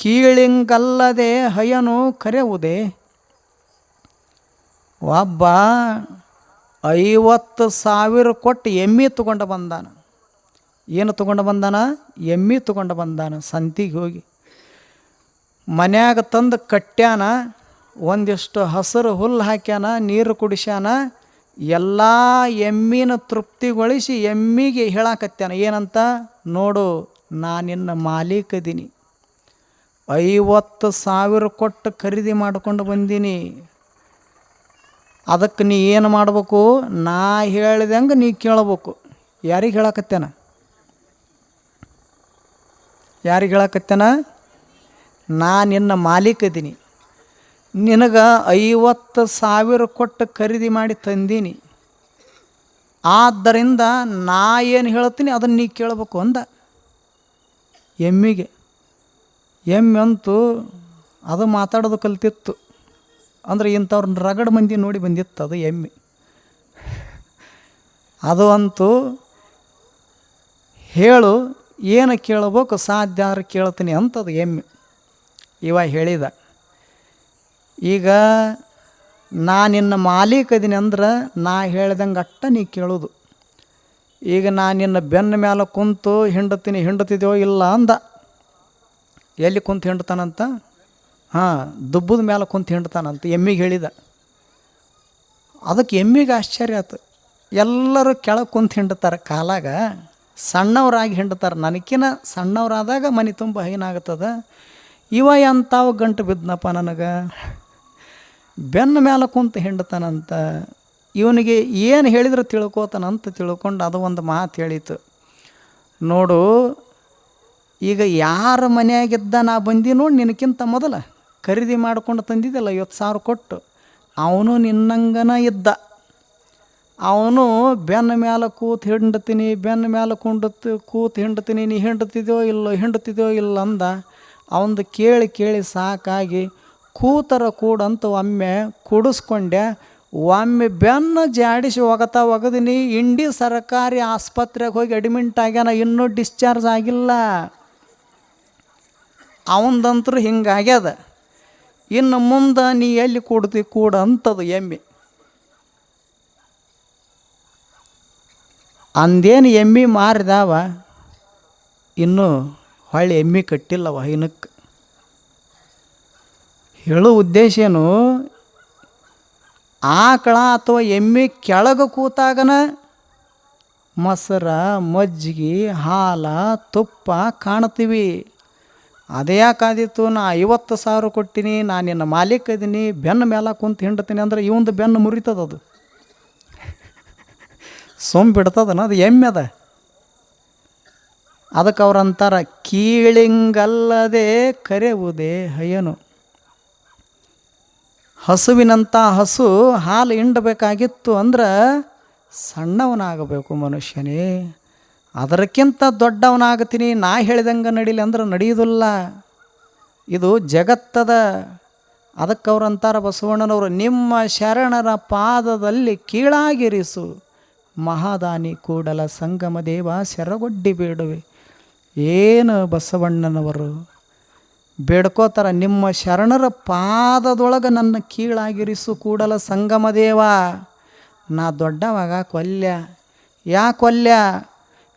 ಕೀಳಿಂಗಲ್ಲದೆ ಹಯನು ಕರೆಯುವುದೇ ಒಬ್ಬ ಐವತ್ತು ಸಾವಿರ ಕೊಟ್ಟು ಎಮ್ಮೆ ತಗೊಂಡು ಬಂದಾನ. ಏನು ತಗೊಂಡು ಬಂದಾನ? ಎಮ್ಮಿ ತಗೊಂಡು ಬಂದಾನ ಸಂತಿಗೆ ಹೋಗಿ. ಮನ್ಯಾಗ ತಂದು ಕಟ್ಯಾನ ಒಂದಿಷ್ಟು ಹಸಿರು ಹುಲ್ಲು ಹಾಕ್ಯಾನ, ನೀರು ಕುಡಿಸ್ಯಾನ, ಎಲ್ಲ ಎಮ್ಮಿನ ತೃಪ್ತಿಗೊಳಿಸಿ ಎಮ್ಮಿಗೆ ಹೇಳಾಕತ್ಯಾನ. ಏನಂತ? ನೋಡು ನಾನಿನ್ನ ಮಾಲೀಕದೀನಿ. ಐವತ್ತು ಸಾವಿರ ಕೊಟ್ಟು ಖರೀದಿ ಮಾಡ್ಕೊಂಡು ಬಂದೀನಿ. ಅದಕ್ಕೆ ನೀ ಏನು ಮಾಡಬೇಕು? ನಾ ಹೇಳ್ದಂಗೆ ನೀ ಕೇಳಬೇಕು. ಯಾರಿಗೆ ಹೇಳಕತ್ತೇನ? ಯಾರಿಗೆ ಹೇಳಕತ್ತೇನ? ನಾ ನಿನ್ನ ಮಾಲೀಕ ಇದ್ದೀನಿ ನಿನಗೆ ಐವತ್ತು ಸಾವಿರ ಕೊಟ್ಟು ಖರೀದಿ ಮಾಡಿ ತಂದೀನಿ. ಆದ್ದರಿಂದ ನಾ ಏನು ಹೇಳ್ತೀನಿ ಅದನ್ನು ನೀ ಕೇಳಬೇಕು ಅಂದ. ಎಮ್ಮಿಗೆ. ಎಮ್ಮೆ ಅಂತೂ ಅದು ಮಾತಾಡೋದು ಕಲ್ತಿತ್ತು. ಅಂದ್ರೆ ಇಂಥವ್ರನ್ನ ರಗಡ್ ಮಂದಿ ನೋಡಿ ಬಂದಿತ್ತು ಅದು ಎಮ್ಮೆ. ಅದು ಅಂತೂ ಹೇಳು, ಏನು ಕೇಳಬೇಕು ಸಾಧ್ಯ ಆದ್ರೆ ಕೇಳ್ತೀನಿ ಅಂತದು ಎಮ್ಮೆ. ಇವ ಹೇಳಿದ. ಈಗ ನಾ ನಿನ್ನ ಮಾಲೀಕ ಇದೀನಿ ಅಂದ್ರೆ ನಾ ಹೇಳ್ದಂಗೆ ಅಟ್ಟ ನೀ ಕೇಳೋದು. ಈಗ ನಾ ನಿನ್ನ ಬೆನ್ನ ಮೇಲೆ ಕುಂತು ಹಿಂಡತೀನಿ ಹಿಂಡತಿದ್ಯೋ ಇಲ್ಲ ಅಂದ. ಎಲ್ಲಿ ಕುಂತು ಹಿಂಡ್ತಾನಂತ? ಹಾಂ, ದುಬ್ಬದ ಮೇಲೆ ಕುಂತು ಹಿಂಡ್ತಾನಂತ, ಎಮ್ಮಿಗೆ ಹೇಳಿದ. ಅದಕ್ಕೆ ಎಮ್ಮಿಗೆ ಆಶ್ಚರ್ಯ ಆಯ್ತು ಎಲ್ಲರೂ ಕೆಳಗೆ ಕುಂತು ಹಿಂಡ್ತಾರೆ. ಕಾಲಾಗ ಸಣ್ಣವರಾಗಿ ಹಿಂಡ್ತಾರೆ. ನನಗಿನ ಸಣ್ಣವರಾದಾಗ ಮನೆ ತುಂಬ ಏನಾಗುತ್ತದೆ ಇವ ಎಂಥವು ಗಂಟು ಬಿದ್ದನಪ್ಪ ನನಗೆ? ಬೆನ್ನ ಮೇಲೆ ಕುಂತು ಹಿಂಡ್ತಾನಂತ. ಇವನಿಗೆ ಏನು ಹೇಳಿದ್ರೆ ತಿಳ್ಕೋತಾನಂತ ತಿಳ್ಕೊಂಡು ಅದು ಒಂದು ಮಾತು ಹೇಳಿತು. ನೋಡು ಈಗ ಯಾರ ಮನೆಯಾಗಿದ್ದ ನಾ ಬಂದಿ ನೋಡಿ ನಿನಕ್ಕಿಂತ ಮೊದಲು ಖರೀದಿ ಮಾಡ್ಕೊಂಡು ತಂದಿದ್ದಲ್ಲ ಐವತ್ತು ಸಾವಿರ ಕೊಟ್ಟು. ಅವನು ನಿನ್ನಂಗನ ಇದ್ದ. ಅವನು ಬೆನ್ನ ಮೇಲೆ ಕೂತು ಹಿಂಡ್ತೀನಿ, ಬೆನ್ನ ಮೇಲೆ ಕುಂಡತ್ತು ಕೂತು ಹಿಂಡ್ತೀನಿ, ನೀ ಹಿಂಡ್ತಿದ್ಯೋ ಇಲ್ಲೋ, ಹಿಂಡ್ತಿದ್ಯೋ ಇಲ್ಲ ಅಂದ. ಅವಂದು ಕೇಳಿ ಕೇಳಿ ಸಾಕಾಗಿ ಕೂತರ ಕೂಡಂತ ಒಮ್ಮೆ ಕುಡಿಸ್ಕೊಂಡೆ. ಒಮ್ಮೆ ಬೆನ್ನು ಜಾಡಿಸಿ ಒಗತಾ ಒಗದಿನಿ ಇಂಡಿ ಸರ್ಕಾರಿ ಆಸ್ಪತ್ರೆಗೆ ಹೋಗಿ ಅಡ್ಮಿಂಟ್ ಆಗ್ಯಾನ, ಇನ್ನೂ ಡಿಸ್ಚಾರ್ಜ್ ಆಗಿಲ್ಲ. ಅವಂದಂತರೂ ಹಿಂಗಾಗ್ಯದ. ಇನ್ನು ಮುಂದೆ ನೀ ಎಲ್ಲಿ ಕೊಡ್ತಿ ಕೂಡ ಅಂತದು ಎಮ್ಮೆ. ಅಂದೇನು ಎಮ್ಮೆ ಮಾರಿದಾವ, ಇನ್ನೂ ಹೊಳ್ಳಿ ಎಮ್ಮೆ ಕಟ್ಟಿಲ್ಲವ ಹೈನಕ್ಕೆ ಹೇಳೋ ಉದ್ದೇಶ ಏನು? ಆಕಳ ಅಥವಾ ಎಮ್ಮೆ ಕೆಳಗೆ ಕೂತಾಗನ? ಮೊಸರ, ಮಜ್ಜಿಗೆ, ಹಾಲ, ತುಪ್ಪ ಕಾಣ್ತೀವಿ ಅದೇ ಯಾಕಾದಿತ್ತು ನಾ ಐವತ್ತು ಸಾವಿರ ಕೊಟ್ಟಿನಿ ನಾನು ನಿನ್ನ ಮಾಲೀಕ ಇದೀನಿ, ಬೆನ್ನ ಮೇಲೆ ಕುಂತು ಹಿಂಡ್ತೀನಿ ಅಂದ್ರೆ ಇವಂದು ಬೆನ್ನು ಮುರಿತದ ಅದು. ಸೊಂಬ್ ಅದು ಎಮ್ಮೆ ಅದ. ಅದಕ್ಕೆ ಅವ್ರು ಅಂತಾರ, ಕೀಳಿಂಗಲ್ಲದೆ ಕರೆಯುವುದೇ ಹಯ್ಯನು ಹಸುವಿನಂಥ ಹಸು ಹಾಲು ಹಿಂಡಬೇಕಾಗಿತ್ತು ಅಂದ್ರೆ ಸಣ್ಣವನಾಗಬೇಕು ಮನುಷ್ಯನೇ. ಅದಕ್ಕಿಂತ ದೊಡ್ಡವನಾಗ್ತೀನಿ ನಾ ಹೇಳಿದಂಗೆ ನಡೀಲಿ ಅಂದ್ರೆ ನಡೆಯೋದಿಲ್ಲ. ಇದು ಜಗತ್ತದ, ಅದಕ್ಕೆ ಅವ್ರು ಅಂತಾರ ಬಸವಣ್ಣನವರು, ನಿಮ್ಮ ಶರಣರ ಪಾದದಲ್ಲಿ ಕೀಳಾಗಿರಿಸು. ಮಹಾದಾನಿ ಕೂಡಲ ಸಂಗಮ ದೇವ ಸೆರಗೊಡ್ಡಿ ಬೇಡುವೆ. ಏನು ಬಸವಣ್ಣನವರು? ಬೇಡ್ಕೋತಾರ, ನಿಮ್ಮ ಶರಣರ ಪಾದದೊಳಗೆ ನನ್ನ ಕೀಳಾಗಿರಿಸು ಕೂಡಲ ಸಂಗಮ ದೇವ. ನಾ ದೊಡ್ಡವಾಗ ಕೊಲ್ಯ. ಯಾ ಕೊಲ್ಯ?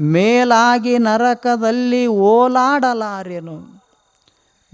ಮೇಲಾಗಿ ನರಕದಲ್ಲಿ ಓಲಾಡಲಾರೆನು.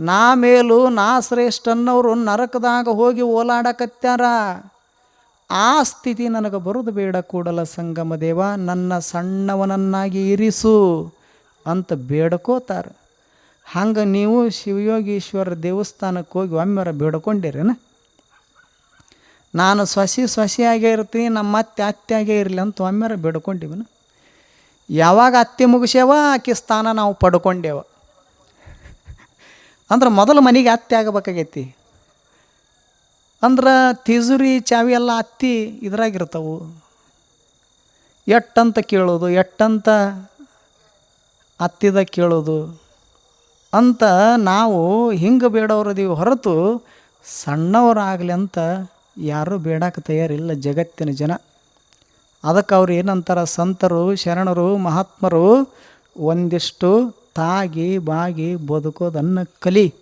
ನಾ ಮೇಲು ನಾ ಶ್ರೇಷ್ಠನವರು ನರಕದಾಗ ಹೋಗಿ ಓಲಾಡಕತ್ಯಾರ. ಆ ಸ್ಥಿತಿ ನನಗೆ ಬರುದು ಬೇಡ ಕೂಡಲ ಸಂಗಮ ದೇವ, ನನ್ನ ಸಣ್ಣವನನ್ನಾಗಿ ಇರಿಸು ಅಂತ ಬೇಡ್ಕೋತಾರೆ. ಹಂಗೆ ನೀವು ಶಿವಯೋಗೀಶ್ವರ ದೇವಸ್ಥಾನಕ್ಕೆ ಹೋಗಿ ಒಮ್ಮೆರ ಬೇಡ್ಕೊಂಡಿರೇನ? ನಾನು ಸೊಸಿ ಸೊಸಿಯಾಗೇ ಇರ್ತೀನಿ, ನಮ್ಮ ಅತ್ತೆ ಅತ್ತೆಯಾಗೇ ಇರಲಿ ಅಂತ ಒಮ್ಮೆರ ಬೇಡ್ಕೊಂಡಿವನ? ಯಾವಾಗ ಅತ್ತೆ ಮುಗಿಸ್ಯಾವ, ಆಕೆ ಸ್ಥಾನ ನಾವು ಪಡ್ಕೊಂಡೇವ. ಅಂದ್ರೆ ಮೊದಲು ಮನೆಗೆ ಅತ್ತೆ ಆಗಬೇಕಾಗೈತಿ. ಅಂದ್ರೆ ತಿಜುರಿ, ಚಾವಿ ಎಲ್ಲ ಅತ್ತಿ ಇದ್ರಾಗಿರ್ತವು ಎಟ್ಟಂತ ಕೇಳೋದು, ಎಟ್ಟಂತ ಅತ್ತಿದ ಕೇಳೋದು. ಅಂತ ನಾವು ಹಿಂಗೆ ಬೇಡವ್ರದೀವಿ ಹೊರತು ಸಣ್ಣವರಾಗಲಿ ಅಂತ ಯಾರೂ ಬೇಡಕ್ಕೆ ತಯಾರಿಲ್ಲ ಜಗತ್ತಿನ ಜನ. ಅದಕ್ಕೆ ಅವ್ರು ಏನಂತಾರೆ, ಸಂತರು, ಶರಣರು, ಮಹಾತ್ಮರು, ಒಂದಿಷ್ಟು ತಾಗಿ ಬಾಗಿ ಬದುಕೋದನ್ನು ಕಲಿ.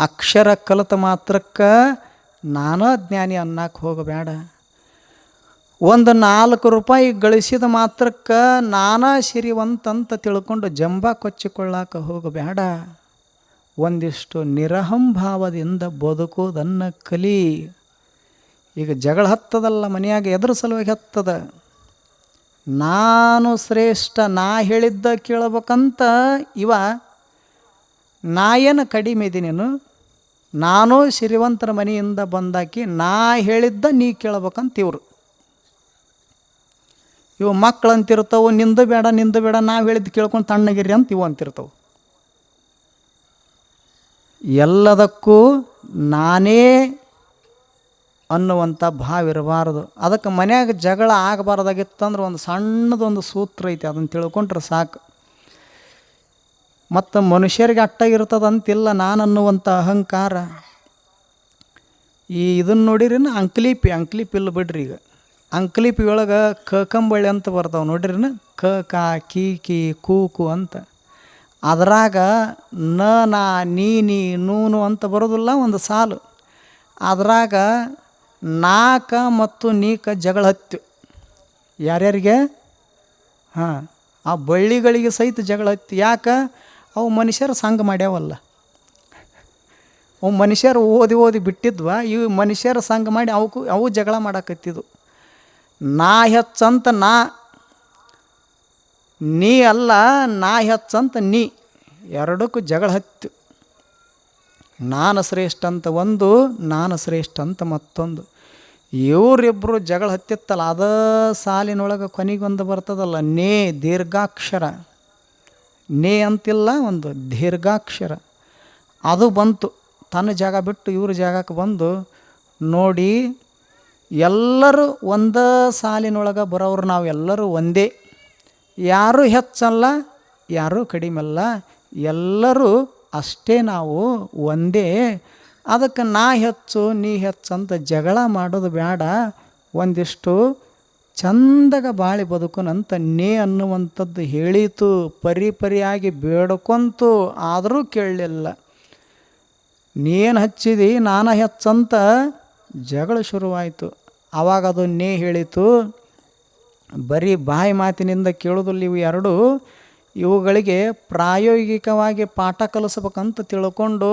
ಅಕ್ಷರ ಕಲಿತ ಮಾತ್ರಕ್ಕೆ ನಾನಾ ಜ್ಞಾನಿ ಅನ್ನಕ್ಕೆ ಹೋಗಬೇಡ ಒಂದು ನಾಲ್ಕು ರೂಪಾಯಿ ಗಳಿಸಿದ ಮಾತ್ರಕ್ಕೆ ನಾನಾ ಸಿರಿವಂತಂತ ತಿಳ್ಕೊಂಡು ಜಂಬ ಕೊಚ್ಚಿಕೊಳ್ಳಾಕ ಹೋಗಬೇಡ ಒಂದಿಷ್ಟು ನಿರಹಂಭಾವದಿಂದ ಬದುಕೋದನ್ನು ಕಲಿ. ಈಗ ಜಗಳ ಹತ್ತದಲ್ಲ ಮನೆಯಾಗ ಎದ್ರ ಸಲುವಾಗಿ ಹತ್ತದ. ನಾನು ಶ್ರೇಷ್ಠ, ನಾ ಹೇಳಿದ್ದ ಕೇಳಬೇಕಂತ ಇವ, ನಾ ಏನು ಕಡಿಮೆ ಇದೀನೇನು ನಾನು? ಶ್ರೀವಂತರ ಮನೆಯಿಂದ ಬಂದಾಕಿ ನಾ ಹೇಳಿದ್ದ ನೀ ಕೇಳ್ಬೇಕಂತ ಇವರು. ಇವು ಮಕ್ಳು ಅಂತಿರ್ತಾವೆ ನಿಂದು ಬೇಡ ನಿಂದು ಬೇಡ, ನಾವು ಹೇಳಿದ್ದು ಕೇಳ್ಕೊಂಡು ತಣ್ಣಗಿರಿ ಅಂತ ಇವು ಅಂತಿರ್ತವೆ. ಎಲ್ಲದಕ್ಕೂ ನಾನೇ ಅನ್ನುವಂಥ ಭಾವ ಇರಬಾರ್ದು. ಅದಕ್ಕೆ ಮನ್ಯಾಗ ಜಗಳ ಆಗಬಾರ್ದಾಗಿತ್ತಂದ್ರೆ ಒಂದು ಸಣ್ಣದೊಂದು ಸೂತ್ರ ಐತಿ, ಅದನ್ನು ತಿಳ್ಕೊಂಡ್ರೆ ಸಾಕು. ಮತ್ತು ಮನುಷ್ಯರಿಗೆ ಅಟ್ಟಾಗಿರ್ತದಂತಿಲ್ಲ ನಾನು ಅನ್ನುವಂಥ ಅಹಂಕಾರ. ಈ ಇದನ್ನು ನೋಡಿರಿನ ಅಂಕ್ಲಿಪಿ ಅಂಕ್ಲಿಪಿ ಇಲ್ಲ ಬಿಡ್ರಿ ಈಗ. ಅಂಕ್ಲಿಪಿ ಒಳಗೆ ಕ ಕಂಬಳಿ ಅಂತ ಬರ್ತಾವೆ ನೋಡಿರಿನ? ಕ, ಕಾ, ಕಿ ಕಿ, ಕೂ, ಕು ಅಂತ. ಅದರಾಗ ನ, ನಾ, ನೀ ನೀ, ನೂನು ಅಂತ ಬರೋದಿಲ್ಲ, ಒಂದು ಸಾಲು. ಅದ್ರಾಗ ನಾಕ ಮತ್ತು ನೀಕ ಜಗಳ ಹತ್ತು ಯಾರ್ಯಾರಿಗೆ? ಹಾಂ, ಆ ಬಳ್ಳಿಗಳಿಗೆ ಸಹಿತ ಜಗಳ ಹತ್ತು ಯಾಕೆ? ಅವು ಮನುಷ್ಯರು ಸಂಘ ಮಾಡ್ಯಾವಲ್ಲ. ಅವು ಮನುಷ್ಯರು ಓದಿ ಓದಿ ಬಿಟ್ಟಿದ್ವ ಇವು ಮನುಷ್ಯರು ಸಂಘ ಮಾಡಿ ಅವಕ್ಕೂ, ಅವು ಜಗಳ ಮಾಡಾಕತ್ತಿದ್ವು. ನಾ ಹೆಚ್ಚಂತ ನಾ, ನೀ ಅಲ್ಲ, ನಾ ಹೆಚ್ಚಂತ ನೀ. ಎರಡಕ್ಕೂ ಜಗಳ ಹತ್ತು ನಾನು ಶ್ರೇಷ್ಠ ಅಂತ ಒಂದು, ನಾನು ಶ್ರೇಷ್ಠ ಅಂತ ಮತ್ತೊಂದು. ಇವರಿಬ್ಬರು ಜಗಳ ಹತ್ತಿತ್ತಲ್ಲ, ಅದ ಸಾಲಿನೊಳಗೆ ಕೊನೆಗೊಂದು ಬರ್ತದಲ್ಲ, ನೇ ದೀರ್ಘಾಕ್ಷರ. ನೇ ಅಂತಿಲ್ಲ, ಒಂದು ದೀರ್ಘಾಕ್ಷರ. ಅದು ಬಂತು. ತನ್ನ ಜಾಗ ಬಿಟ್ಟು ಇವ್ರ ಜಾಗಕ್ಕೆ ಬಂದು ನೋಡಿ, ಎಲ್ಲರೂ ಒಂದ ಸಾಲಿನೊಳಗೆ ಬರೋರು ನಾವೆಲ್ಲರೂ ಒಂದೇ. ಯಾರೂ ಹೆಚ್ಚಲ್ಲ, ಯಾರೂ ಕಡಿಮೆಲ್ಲ ಎಲ್ಲರೂ ಅಷ್ಟೇ ನಾವು ಒಂದೇ. ಅದಕ್ಕೆ ನಾ ಹೆಚ್ಚು, ನೀ ಹೆಚ್ಚು ಅಂತ ಜಗಳ ಮಾಡೋದು ಬೇಡ. ಒಂದಿಷ್ಟು ಚಂದಗ ಬಾಳಿ ಬದುಕುನಂತ ನೇ ಅನ್ನುವಂಥದ್ದು ಹೇಳಿತು, ಪರಿ ಪರಿಯಾಗಿ ಬೇಡ್ಕೊಂತು, ಆದರೂ ಕೇಳಲಿಲ್ಲ. ನೀನು ಹಚ್ಚಿದಿ, ನಾನು ಹೆಚ್ಚಂತ ಜಗಳ ಶುರುವಾಯಿತು. ಆವಾಗ ಅದು ನೇ ಹೇಳಿತು. ಬರೀ ಬಾಯಿ ಮಾತಿನಿಂದ ಕೇಳೋದಿಲ್ಲ ಇವು ಎರಡು. ಇವುಗಳಿಗೆ ಪ್ರಾಯೋಗಿಕವಾಗಿ ಪಾಠ ಕಲಿಸ್ಬೇಕಂತ ತಿಳ್ಕೊಂಡು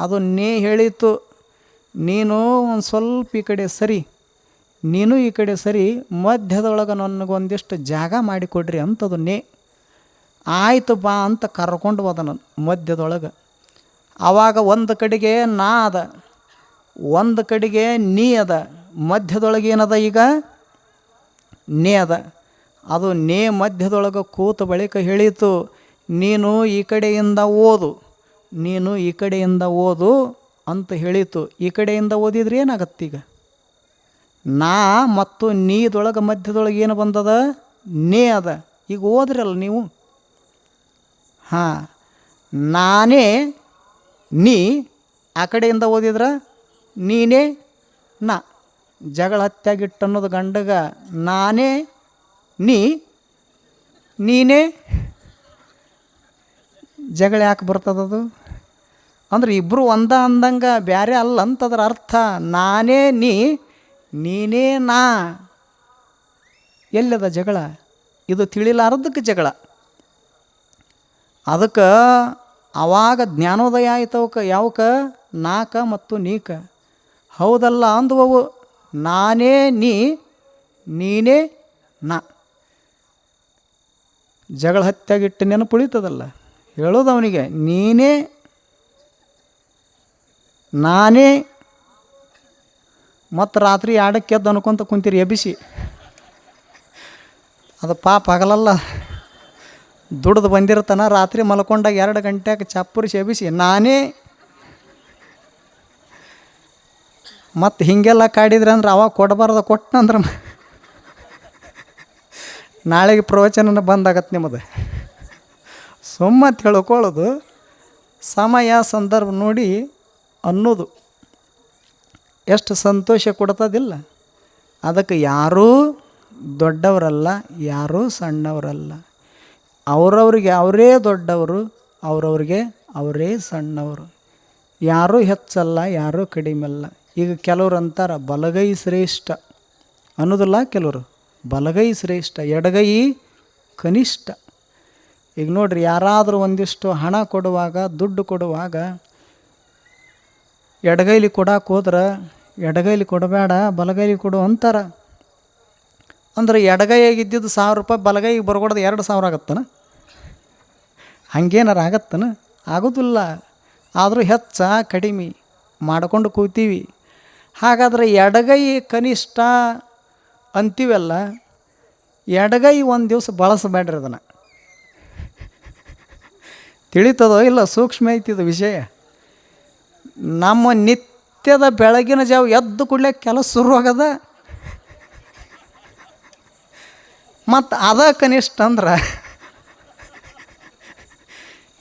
ಅದು ನೇ ಹೇಳಿತು ನೀನು ಒಂದು ಸ್ವಲ್ಪ ಈ ಕಡೆ ಸರಿ, ನೀನು ಈ ಕಡೆ ಸರಿ, ಮಧ್ಯದೊಳಗೆ ನನಗೊಂದಿಷ್ಟು ಜಾಗ ಮಾಡಿಕೊಡ್ರಿ ಅಂತದು ನೇ. ಆಯಿತು ಬಾ ಅಂತ ಕರ್ಕೊಂಡು ಹೋದ ನಾನು ಮಧ್ಯದೊಳಗೆ. ಆವಾಗ ಒಂದು ಕಡೆಗೆ ನಾ ಅದ, ಒಂದು ಕಡೆಗೆ ನೀ ಅದ ಮಧ್ಯದೊಳಗೆ ಏನದ ಈಗ? ನೇ ಅದ. ಅದು ನೇ ಮಧ್ಯದೊಳಗೆ ಕೂತ ಬಳಿಕ ಹೇಳಿತು, ನೀನು ಈ ಕಡೆಯಿಂದ ಓದು, ನೀನು ಈ ಕಡೆಯಿಂದ ಓದು ಅಂತ ಹೇಳಿತು. ಈ ಕಡೆಯಿಂದ ಓದಿದ್ರೆ ಏನಾಗತ್ತೀಗ ನಾ ಮತ್ತು ನೀದೊಳಗೆ ಮಧ್ಯದೊಳಗೆ ಏನು ಬಂದದ? ನೇ ಅದ. ಈಗ ಓದ್ರಲ್ಲ ನೀವು? ಹಾಂ. ನಾನೇ, ನೀ, ಆ ಕಡೆಯಿಂದ ಓದಿದ್ರ? ನೀನೇ, ನಾ. ಜಗಳ ಹತ್ಯಾಗಿಟ್ಟು ಅನ್ನೋದು ಗಂಡಗ ನಾನೇ ನೀ, ನೀನೇ ಜಗಳ ಯಾಕೆ ಬರ್ತದದು ಅಂದ್ರೆ ಇಬ್ಬರು ಒಂದ ಅಂದಂಗೆ ಬೇರೆ ಅಲ್ಲ ಅಂತದ್ರ ಅರ್ಥ. ನಾನೇ ನೀ, ನೀನೇ ನಾ. ಎಲ್ಲದ ಜಗಳ? ಇದು ತಿಳಿಲಾರದಕ್ಕೆ ಜಗಳ. ಅದಕ್ಕೆ ಆವಾಗ ಜ್ಞಾನೋದಯ ಆಯ್ತವಕ್ಕೆ ಯಾವಕ ನಾಕ ಮತ್ತು ನೀಕ. ಹೌದಲ್ಲ ಅಂದವವು. ನಾನೇ ನೀ, ನೀನೇ ನಾ. ಜಗಳ ಹತ್ಯಾಗಿಟ್ಟು ನೆನಪು ಉಳಿತದಲ್ಲ? ಹೇಳೋದು ಅವನಿಗೆ, ನೀನೇ, ನಾನೇ, ಮತ್ತು ರಾತ್ರಿ ಎದ್ದು ಅನ್ಕೊಂತ ಕುಂತೀರಿ ಎಬ್ಬಿಸಿ. ಅದು ಪಾಪ ಆಗಲಲ್ಲ ದುಡ್ದು ಬಂದಿರ್ತಾನ, ರಾತ್ರಿ ಮಲ್ಕೊಂಡಾಗ ಎರಡು ಗಂಟೆಗೆ ಚಪ್ಪರಿಸಿ ಎಬ್ಬಿಸಿ, ನಾನೇ, ಮತ್ತು ಹೀಗೆಲ್ಲ ಕಾಡಿದ್ರೆ ಅಂದ್ರೆ ಅವಾಗ ಕೊಡಬಾರ್ದು ಕೊಟ್ಟನಂದ್ರೆ ನಾಳೆಗೆ ಪ್ರವಚನ ಬಂದಾಗತ್ತೆ ನಿಮ್ಮದು ಸುಮ್ಮ ತಿಳ್ಕೊಳ್ಳೋದು, ಸಮಯ, ಸಂದರ್ಭ ನೋಡಿ ಅನ್ನೋದು. ಎಷ್ಟು ಸಂತೋಷ ಕೊಡ್ತದಿಲ್ಲ. ಅದಕ್ಕೆ ಯಾರೂ ದೊಡ್ಡವರಲ್ಲ, ಯಾರೂ ಸಣ್ಣವರಲ್ಲ. ಅವರವ್ರಿಗೆ ಅವರೇ ದೊಡ್ಡವರು, ಅವರವ್ರಿಗೆ ಅವರೇ ಸಣ್ಣವರು. ಯಾರೂ ಹೆಚ್ಚಲ್ಲ, ಯಾರೂ ಕಡಿಮೆಲ್ಲ ಈಗ ಕೆಲವ್ರು ಅಂತಾರೆ, ಬಲಗೈ ಶ್ರೇಷ್ಠ ಅನ್ನೋದಿಲ್ಲ ಕೆಲವರು. ಬಲಗೈ ಶ್ರೇಷ್ಠ, ಎಡಗೈ ಕನಿಷ್ಠ. ಈಗ ನೋಡ್ರಿ, ಯಾರಾದರೂ ಒಂದಿಷ್ಟು ಹಣ ಕೊಡುವಾಗ, ದುಡ್ಡು ಕೊಡುವಾಗ ಎಡಗೈಲಿ ಕೊಡಕ್ಕೆ ಹೋದ್ರೆ, ಎಡಗೈಲಿ ಕೊಡಬೇಡ, ಬಲಗೈಲಿ ಕೊಡು ಅಂತಾರೆ. ಅಂದ್ರೆ ಎಡಗೈಯಾಗ ಸಾವಿರ ರೂಪಾಯಿ, ಬಲಗೈಗೆ ಬರ್ಕೊಡೋದು ಎರಡು ಸಾವಿರ ಆಗತ್ತನ? ಹಂಗೇನಾರು ಆಗತ್ತನ? ಆಗೋದಿಲ್ಲ. ಆದರೂ ಹೆಚ್ಚ, ಕಡಿಮೆ ಮಾಡ್ಕೊಂಡು ಕೂತೀವಿ. ಹಾಗಾದ್ರೆ ಎಡಗೈ ಕನಿಷ್ಠ ಅಂತೀವಲ್ಲ, ಎಡಗೈ ಒಂದು ದಿವಸ ಬಳಸಬೇಡ್ರಿ ಅದನ್ನು. ತಿಳಿತದೋ ಇಲ್ಲ, ಸೂಕ್ಷ್ಮ ಐತಿದು ವಿಷಯ. ನಮ್ಮ ನಿತ್ಯದ ಬೆಳಗಿನ ಜಾವ ಎದ್ದು ಕೂಡಲೇ ಕೆಲಸ ಶುರುವಾಗದ. ಮತ್ತು ಅದ ಕನಿಷ್ಠ ಅಂದ್ರೆ,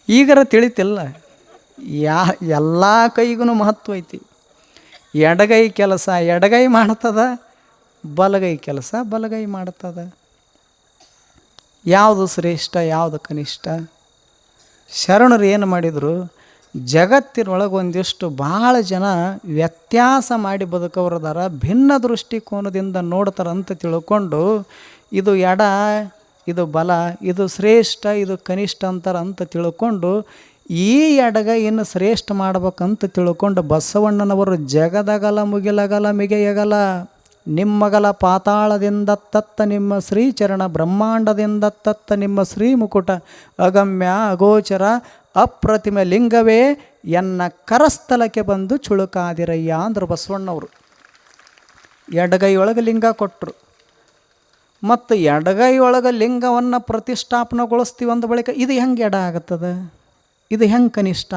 ಈಗರ ತಿಳಿತಿಲ್ಲ. ಯಾ, ಎಲ್ಲ ಕೈಗೂ ಮಹತ್ವ ಐತಿ. ಎಡಗೈ ಕೆಲಸ ಎಡಗೈ ಮಾಡ್ತದ ಬಲಗೈ ಕೆಲಸ ಬಲಗೈ ಮಾಡುತ್ತದೆ ಯಾವುದು ಶ್ರೇಷ್ಠ, ಯಾವುದು ಕನಿಷ್ಠ? ಶರಣರು ಏನು ಮಾಡಿದರು, ಜಗತ್ತಿನೊಳಗೆ ಒಂದಿಷ್ಟು ಭಾಳ ಜನ ವ್ಯತ್ಯಾಸ ಮಾಡಿ ಬದುಕವ್ರದಾರ, ಭಿನ್ನ ದೃಷ್ಟಿಕೋನದಿಂದ ನೋಡ್ತಾರಂತ ತಿಳ್ಕೊಂಡು, ಇದು ಎಡ, ಇದು ಬಲ, ಇದು ಶ್ರೇಷ್ಠ, ಇದು ಕನಿಷ್ಠ ಅಂತಾರ ಅಂತ ತಿಳ್ಕೊಂಡು, ಈ ಎಡಗ ಇನ್ನು ಶ್ರೇಷ್ಠ ಮಾಡ್ಬೇಕಂತ ತಿಳ್ಕೊಂಡು ಬಸವಣ್ಣನವರು ಜಗದಗಲ ಮುಗಿಲಗಲ ಮಿಗೆಯಗಲ ನಿಮ್ಮಗಲ ಪಾತಾಳದಿಂದ ತತ್ತ ನಿಮ್ಮ ಶ್ರೀಚರಣ ಬ್ರಹ್ಮಾಂಡದಿಂದ ತತ್ತ ನಿಮ್ಮ ಶ್ರೀ ಮುಕುಟ ಅಗಮ್ಯ ಅಗೋಚರ ಅಪ್ರತಿಮ ಲಿಂಗವೇ ಎನ್ನ ಕರಸ್ಥಲಕ್ಕೆ ಬಂದು ಚುಳುಕಾದಿರಯ್ಯ ಅಂದರು ಬಸವಣ್ಣವರು. ಎಡಗೈಯೊಳಗೆ ಲಿಂಗ ಕೊಟ್ಟರು ಮತ್ತು ಎಡಗೈಯೊಳಗೆ ಲಿಂಗವನ್ನು ಪ್ರತಿಷ್ಠಾಪನೆಗೊಳಿಸ್ತೀವಿ ಅಂದ ಬಳಿಕ ಇದು ಹೆಂಗೆ ಎಡ ಆಗುತ್ತದೆ ಇದು ಹೆಂಗೆ ಕನಿಷ್ಠ